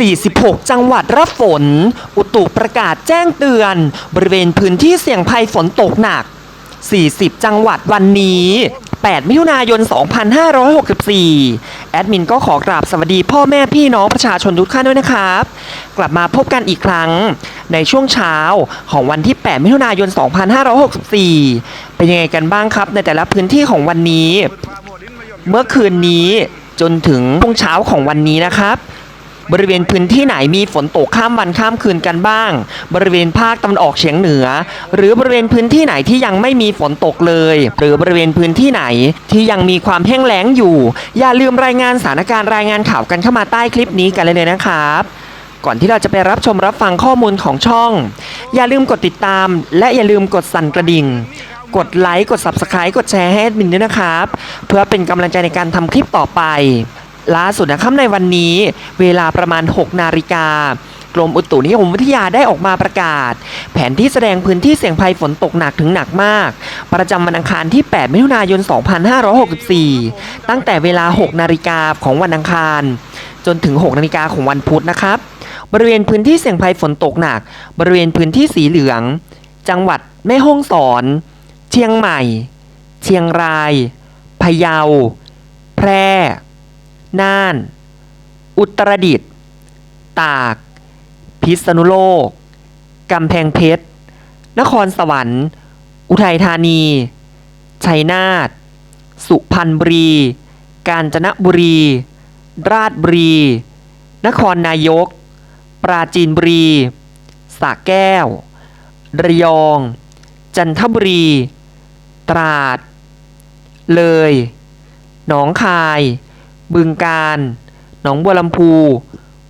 46 จังหวัดรับฝน อุตุประกาศแจ้งเตือน บริเวณพื้นที่เสี่ยงภัยฝนตกหนัก 40 จังหวัดวันนี้ 8 มิถุนายน 2564 แอดมินก็ขอกราบสวัสดีพ่อแม่พี่น้องประชาชนทุกท่านด้วยนะครับ กลับมาพบกันอีกครั้งในช่วงเช้าของวันที่ 8 มิถุนายน 2564 เป็นยังไงกันบ้างครับ ในแต่ละพื้นที่ของวันนี้ เมื่อคืนนี้จนถึงช่วงเช้าของวันนี้นะครับ บริเวณพื้นที่ไหนมีฝนตกข้ามวันข้ามคืนกันบ้าง บริเวณภาคตะวันออกเฉียงเหนือ หรือบริเวณพื้นที่ไหนที่ยังไม่มีฝนตกเลย หรือบริเวณพื้นที่ไหนที่ยังมีความแห้งแล้งอยู่ อย่าลืมรายงานสถานการณ์รายงานข่าวกันเข้ามาใต้คลิปนี้กันเลยนะครับก่อนที่เราจะไปรับชมรับฟังข้อมูลของช่อง อย่าลืมกดติดตาม และอย่าลืมกดสั่นกระดิ่ง กดไลค์ กด Subscribe กดแชร์ให้แอดมินด้วยนะครับ เพื่อเป็นกำลังใจในการทำคลิปต่อไป ล่าสุดนะครับในวันนี้เวลาประมาณ 6 นาฬิกากรมอุตุนิยมวิทยาได้ออกมาประกาศ แผนที่แสดงพื้นที่เสี่ยงภัยฝนตกหนักถึงหนักมาก ประจำวันอังคารที่ 8 มิถุนายน 2564 ตั้งแต่เวลา 6 นาฬิกาของวันอังคาร จนถึง 6 นาฬิกาของวันพุธนะครับ บริเวณพื้นที่เสี่ยงภัยฝนตกหนัก บริเวณพื้นที่สีเหลือง จังหวัดแม่ฮ่องสอน เชียงใหม่ เชียงราย พะเยา แพร่ น่าน อุตรดิตถ์ ตาก พิษณุโลก กำแพงเพชร นครสวรรค์ อุทัยธานี ชัยนาท สุพรรณบุรี กาญจนบุรี ราชบุรี นครนายก ปราจีนบุรีสระแก้ว ระยอง จันทบุรี ตราด เลย หนองคาย บึงกาฬหนองบัวลำพู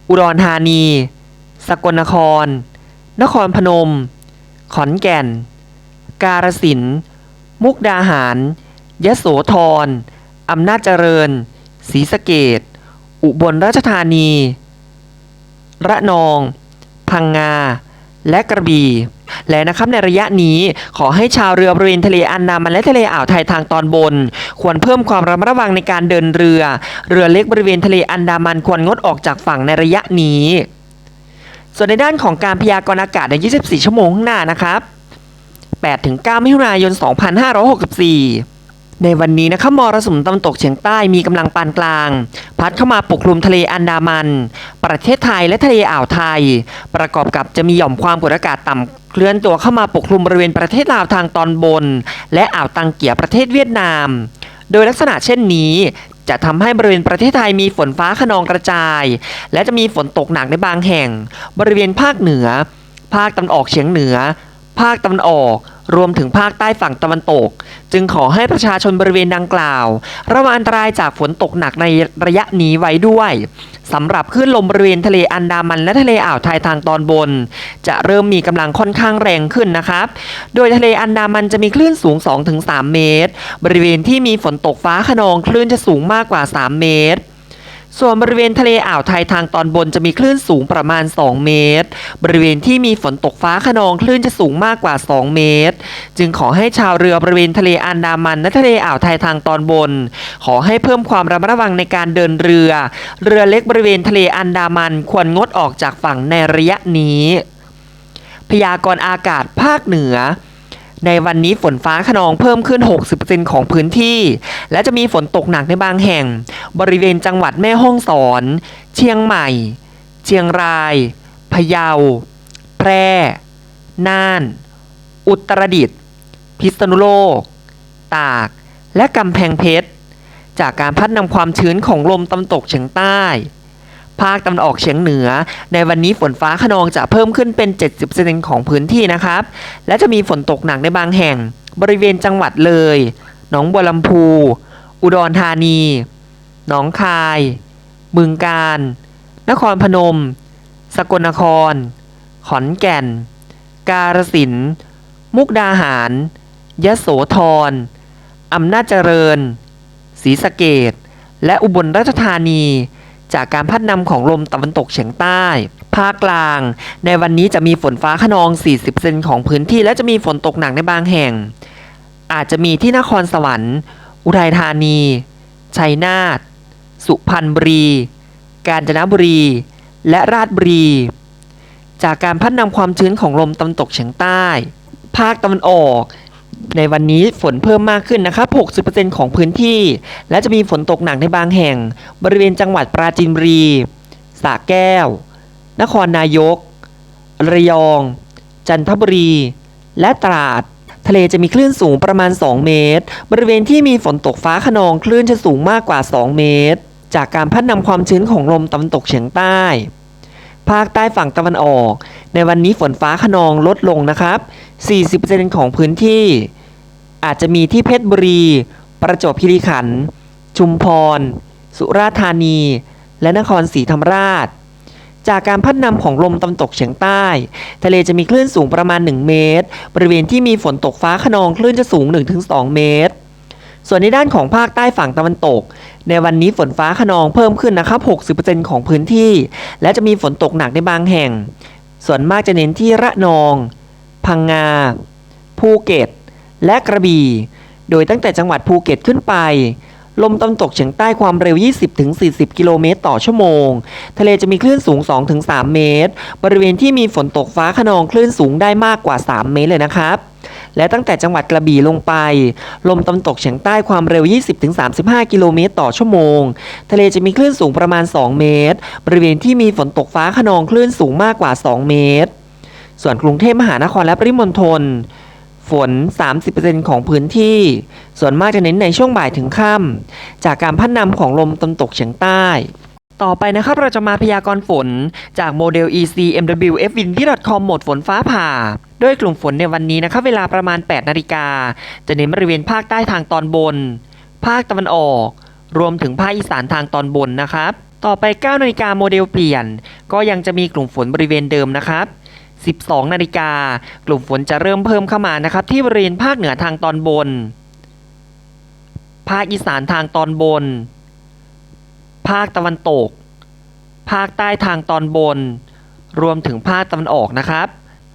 อุดรธานี สกลนคร นครพนม ขอนแก่น กาฬสินธุ์มุกดาหารยะโสธร อำนาจเจริญ ศรีสะเกดอุบลราชธานี ระนอง พังงา และกระบี่ และนะครับในระยะนี้ขอให้ชาวเรือบริเวณทะเลอันดามันและทะเลอ่าวไทยทางตอนบน ควรเพิ่มความระมัดระวังในการเดินเรือ เรือเล็กบริเวณทะเลอันดามันควรงดออกจากฝั่งในระยะนี้ ส่วนในด้านของการพยากรณ์อากาศใน 24 ชั่วโมงข้างหน้านะครับ 8-9 มิถุนายน 2564 ในวันนี้นะครับมรสุมตะวันตกเฉียงใต้มีกำลังปานกลาง พัดเข้ามาปกคลุมทะเลอันดามัน ประเทศไทยและทะเลอ่าวไทย ประกอบกับจะมีหย่อมความกดอากาศต่ำเคลื่อนตัวเข้ามาปกคลุมบริเวณประเทศลาวทางตอนบน และอ่าวตังเกียประเทศเวียดนาม โดยลักษณะเช่นนี้จะทำให้บริเวณประเทศไทยมีฝนฟ้าขนองกระจาย และจะมีฝนตกหนักในบางแห่ง บริเวณภาคเหนือ ภาคตะวันออกเฉียงเหนือ ภาคตะวันออก รวมถึงภาคใต้ฝั่งตะวันตก จึงขอให้ประชาชนบริเวณดังกล่าว ระวังอันตรายจากฝนตกหนักในระยะนี้ไว้ด้วยสำหรับคลื่นลมบริเวณทะเลอันดามันและทะเลอ่าวไทยทางตอนบน จะเริ่มมีกำลังค่อนข้างแรงขึ้นนะครับ โดยทะเลอันดามันจะมีคลื่นสูง 2-3 เมตร บริเวณที่มีฝนตกฟ้าขนองคลื่นจะสูงมากกว่า 3 เมตร ส่วนบริเวณทะเลอ่าวไทยทางตอนบนจะมีคลื่นสูงประมาณ 2 เมตร บริเวณที่มีฝนตกฟ้าขนองคลื่นจะสูงมากกว่า 2 เมตร จึงขอให้ชาวเรือบริเวณทะเลอันดามันและทะเลอ่าวไทยทางตอนบน ขอให้เพิ่มความระมัดระวังในการเดินเรือ เรือเล็กบริเวณทะเลอันดามันควรงดออกจากฝั่งในระยะนี้ พยากรณ์อากาศภาคเหนือ ในวันนี้ฝนฟ้าขนองเพิ่มขึ้น 60%ของพื้นที่ และจะมีฝนตกหนักในบางแห่ง บริเวณจังหวัดแม่ฮ่องสอน เชียงใหม่ เชียงราย พะเยา แพร่ น่าน อุตรดิตถ์ พิษณุโลก ตาก และกำแพงเพชร จากการพัดนำความชื้นของลมตะวันตกเฉียงใต้ ภาคตะวันออกเฉียงเหนือ ในวันนี้ฝนฟ้าขนองจะเพิ่มขึ้นเป็น 70%ของพื้นที่นะครับ และจะมีฝนตกหนักในบางแห่ง บริเวณจังหวัดเลย หนองบัวลำพู อุดรธานี หนองคาย บึงกาฬ นครพนม สกลนคร ขอนแก่น กาฬสินธุ์มุกดาหาร ยะโสธร อำนาจเจริญ ศรีสะเกดและอุบลราชธานี จากการพัดนำของลมตะวันตกเฉียงใต้ ภาคกลาง ในวันนี้จะมีฝนฟ้าขนอง 40%ของพื้นที่ และจะมีฝนตกหนักในบางแห่ง อาจจะมีที่นครสวรรค์ อุทัยธานี ชัยนาท สุพรรณบุรี กาญจนบุรี และราชบุรี จากการพัดนำความชื้นของลมตะวันตกเฉียงใต้ ภาคตะวันออก ในวันนี้ฝนเพิ่มมากขึ้นนะครับ 60%ของพื้นที่ และจะมีฝนตกหนักในบางแห่ง บริเวณจังหวัดปราจีนบุรีสระแก้ว นครนายก ระยอง จันทบุรี และตราด ทะเลจะมีคลื่นสูงประมาณ 2 เมตร บริเวณที่มีฝนตกฟ้าขนองคลื่นจะสูงมากกว่า 2 เมตร จากการพัดนำความชื้นของลมตะวันตกเฉียงใต้ ภาคใต้ฝั่งตะวันออก ในวันนี้ฝนฟ้าขนองลดลงนะครับ 40%ของพื้นที่ อาจจะมีที่เพชรบุรี ประจวบคีรีขันธ์ ชุมพร สุราษฎร์ธานี และนครศรีธรรมราช จากการพัดนำของลมตะวันตกเฉียงใต้ ทะเลจะมีคลื่นสูงประมาณ 1 เมตร บริเวณที่มีฝนตกฟ้าขนองคลื่นจะสูง 1-2 เมตร ส่วนในด้านของภาคใต้ฝั่งตะวันตก ในวันนี้ฝนฟ้าขนองเพิ่มขึ้นนะครับ 60%ของพื้นที่ และจะมีฝนตกหนักในบางแห่ง ส่วนมากจะเน้นที่ระนอง พังงา ภูเก็ต และกระบี่ โดยตั้งแต่จังหวัดภูเก็ตขึ้นไป ลมตะวันตกเฉียงใต้ความเร็ว 20-40 กิโลเมตรต่อชั่วโมง ทะเลจะมีคลื่นสูง 2-3 เมตร บริเวณที่มีฝนตกฟ้าขนองคลื่นสูงได้มากกว่า 3 เมตรเลยนะครับและตั้งแต่จังหวัดกระบี่ลงไป ลมตะวันตกเฉียงใต้ความเร็ว 20-35 กิโลเมตรต่อชั่วโมง ทะเลจะมีคลื่นสูงประมาณ 2 เมตร บริเวณที่มีฝนตกฟ้าขนองคลื่นสูงมากกว่า 2 เมตร ส่วนกรุงเทพมหานครและปริมณฑลฝน 30%ของพื้นที่ ส่วนมากจะเน้นในช่วงบ่ายถึงค่ำจากการพัดนำของลมตะวันตกเฉียงใต้ ต่อไปนะครับเราจะมาพยากรณ์ฝนจากโมเดล ECMW fwindy.com โหมดฝนฟ้าผ่าโดยกลุ่มฝนในวันนี้นะครับเวลาประมาณ 8 นาฬิกา จะเน้นบริเวณภาคใต้ทางตอนบน ภาคตะวันออก รวมถึงภาคอีสานทางตอนบนนะครับ ต่อไป 9 นาฬิกาโมเดลเปลี่ยน ก็ยังจะมีกลุ่มฝนบริเวณเดิมนะครับ 12 นาฬิกา กลุ่มฝนจะเริ่มเพิ่มเข้ามานะครับ ที่บริเวณภาคเหนือทางตอนบน ภาคอีสานทางตอนบน ภาคตะวันตก ภาคใต้ทางตอนบน รวมถึงภาคตะวันออกนะครับ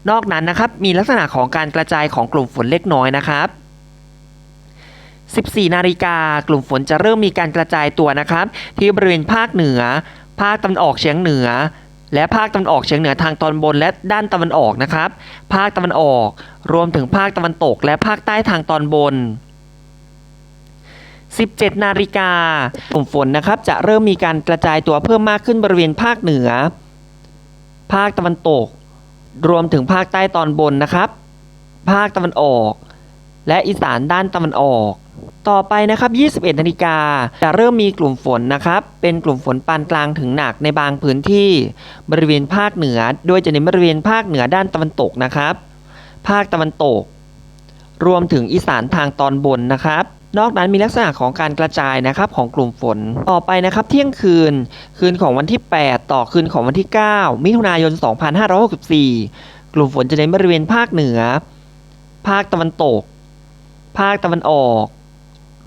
นอกนั้นนะครับมีลักษณะของการกระจายของกลุ่มฝนเล็กน้อยนะครับ14 นาฬิกากลุ่มฝนจะเริ่มมีการกระจายตัวนะครับ ที่บริเวณภาคเหนือ ภาคตะวันออกเฉียงเหนือ และภาคตะวันออกเฉียงเหนือทางตอนบนและด้านตะวันออกนะครับ ภาคตะวันออกรวมถึงภาคตะวันตกและภาคใต้ทางตอนบน 17 นาฬิกากลุ่มฝนนะครับจะเริ่มมีการกระจายตัวเพิ่มมากขึ้นบริเวณภาคเหนือ ภาคตะวันตก รวมถึงภาคใต้ตอนบนนะครับ ภาคตะวันออก และอีสานด้านตะวันออก ต่อไปนะครับ 21 นาฬิกาจะเริ่มมีกลุ่มฝนนะครับ เป็นกลุ่มฝนปานกลางถึงหนักในบางพื้นที่บริเวณภาคเหนือ โดยจะเน้นบริเวณภาคเหนือด้านตะวันตกนะครับ ภาคตะวันตก รวมถึงอีสานทางตอนบนนะครับ นอกนั้นมีลักษณะของการกระจายนะครับของกลุ่มฝน ต่อไปนะครับ เที่ยงคืน คืนของวันที่ 8 ต่อคืนของวันที่ 9 มิถุนายน 2564 กลุ่มฝนจะเน้นบริเวณภาคเหนือ ภาคตะวันตก ภาคตะวันออก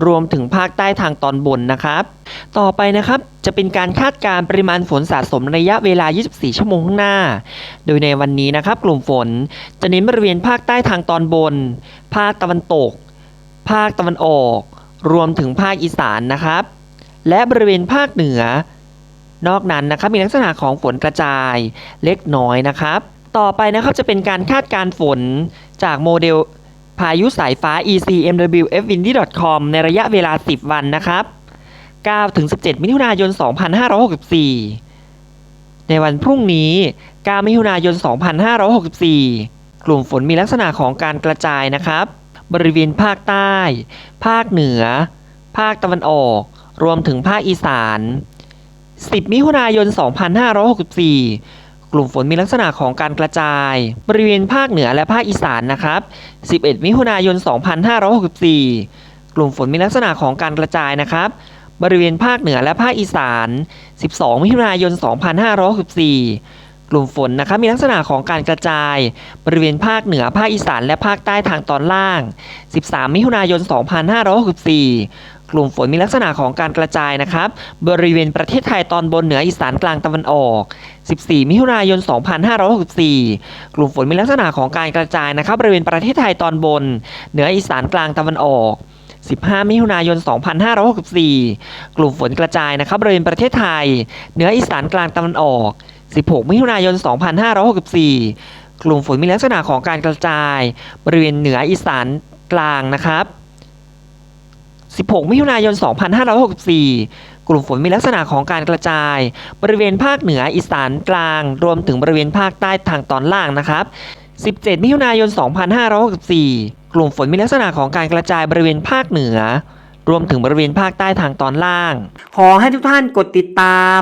รวมถึงภาคใต้ทางตอนบนนะครับ ต่อไปนะครับจะเป็นการคาดการณ์ปริมาณฝนสะสมระยะเวลา 24 ชั่วโมงข้างหน้า โดยในวันนี้นะครับ กลุ่มฝนจะเน้นบริเวณภาคใต้ทางตอนบน ภาคตะวันตก ภาคตะวันออก รวมถึงภาคอีสานนะครับ และบริเวณภาคเหนือ นอกนั้นนะครับมีลักษณะของฝนกระจายเล็กน้อยนะครับ ต่อไปนะครับจะเป็นการคาดการณ์ฝนจากโมเดล พายุสายฟ้า ECMWFWindy.com ในระยะเวลา 10 วันนะครับ9ถึง17 มิถุนายน 2564 ในวันพรุ่งนี้ 9 มิถุนายน 2564 กลุ่มฝนมีลักษณะของการกระจายนะครับ บริเวณภาคใต้ ภาคเหนือ ภาคตะวันออก รวมถึงภาคอีสาน 10 มิถุนายน 2564 กลุ่มฝนมีลักษณะของการกระจาย บริเวณภาคเหนือและภาคอีสานนะครับ 11 มิถุนายน 2564 กลุ่มฝนมีลักษณะของการกระจายนะครับ บริเวณภาคเหนือและภาคอีสาน 12 มิถุนายน 2564 กลุ่มฝนนะครับมีลักษณะของการกระจาย บริเวณภาคเหนือภาคอีสานและภาคใต้ทางตอนล่าง 13 มิถุนายน 2564 กลุ่มฝนมีลักษณะของการกระจายนะครับ บริเวณประเทศไทยตอนบนเหนืออีสานกลางตะวันออก 14 มิถุนายน 2564 กลุ่มฝนมีลักษณะของการกระจายนะครับ บริเวณประเทศไทยตอนบน เหนืออีสานกลางตะวันออก15 มิถุนายน 2564 กลุ่มฝนกระจายนะครับบริเวณประเทศไทย เหนืออีสานกลางตะวันออก 16 มิถุนายน 2564 กลุ่มฝนมีลักษณะของการกระจาย บริเวณเหนืออีสานกลางนะครับ 16 มิถุนายน 2564 กลุ่มฝนมีลักษณะของการกระจาย บริเวณภาคเหนืออีสานกลาง รวมถึงบริเวณภาคใต้ทางตอนล่างนะครับ 17 มิถุนายน 2564 กลุ่มฝนมีลักษณะของการกระจายบริเวณภาคเหนือ รวมถึงบริเวณภาคใต้ทางตอนล่าง ขอให้ทุกท่านกดติดตาม